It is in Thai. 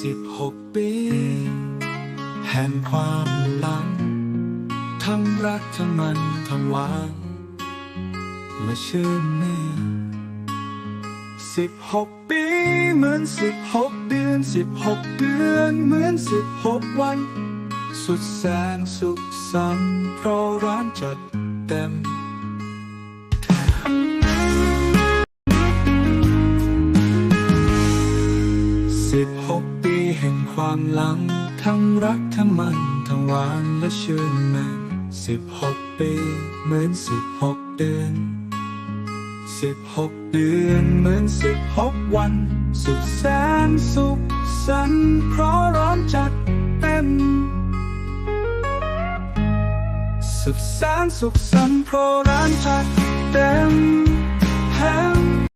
สิบหกปี แห่งความหลัง ทั้งรักทั้งมันทั้งหวานมาชื่นมื่สิบหกปีเหมือนสิบหกเดือนสิบหกเดือนเหมือนสิบหกวัน สุดแสนสุขสันต์เพราะร้านจัดเต็มสิบหก ความหลัง ทั้งรักทั้งมัน ทั้งหวานและชื่นแม่นสิบหกปีเหมือนสิบหกเดือนสิบหกเดือนเหมือนสิบหกวัน สุดแสนสุขสันต์เพราะร้อนจัดเต็ม สุดแสนสุขสันต์เพราะร้านจัดเต็ม